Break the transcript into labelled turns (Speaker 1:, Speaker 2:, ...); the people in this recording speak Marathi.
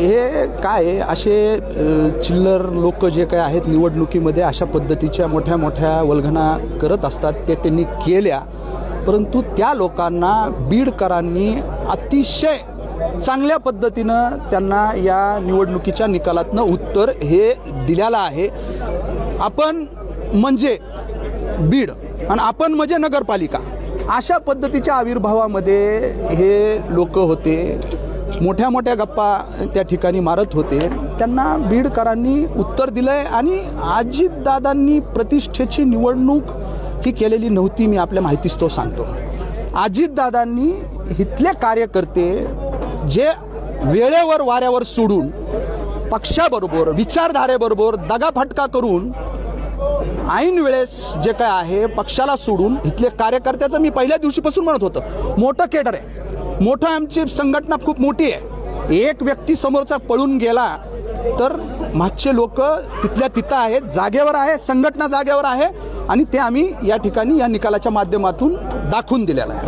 Speaker 1: हे काय असे चिल्लर लोक जे काय आहेत निवडणुकीमध्ये अशा पद्धतीच्या मोठ्या मोठ्या वल्गना करत असतात ते त्यांनी केल्या. परंतु त्या लोकांना बीडकरांनी अतिशय चांगल्या पद्धतीनं त्यांना या निवडणुकीच्या निकालातनं उत्तर हे दिलेलं आहे. आपण म्हणजे बीड आणि आपण म्हणजे नगरपालिका अशा पद्धतीच्या आविर्भावामध्ये हे लोक होते. मोठ्या मोठ्या गप्पा त्या ठिकाणी मारत होते. त्यांना बीडकरांनी उत्तर दिलं आहे आणि अजितदादांनी प्रतिष्ठेची निवडणूक ही केलेली नव्हती मी आपल्या माहितीस्तव सांगतो. अजितदादांनी इथले कार्यकर्ते जे वेळेवर वाऱ्यावर सोडून पक्षाबरोबर विचारधारेबरोबर दगाफटका करून ऐन वेळेस जे काय आहे पक्षाला सोडून इथले कार्यकर्त्याचं मी पहिल्या दिवशीपासून म्हणत होतं. मोठं केडर आहे. मोठं आमची संघटना खूप मोठी आहे. एक व्यक्ती समोरचा पळून गेला तर मागचे लोक तिथल्या तिथं आहेत जागेवर आहे संघटना जागेवर आहे आणि ते आम्ही या ठिकाणी या निकालाच्या माध्यमातून दाखवून दिलेलं आहे.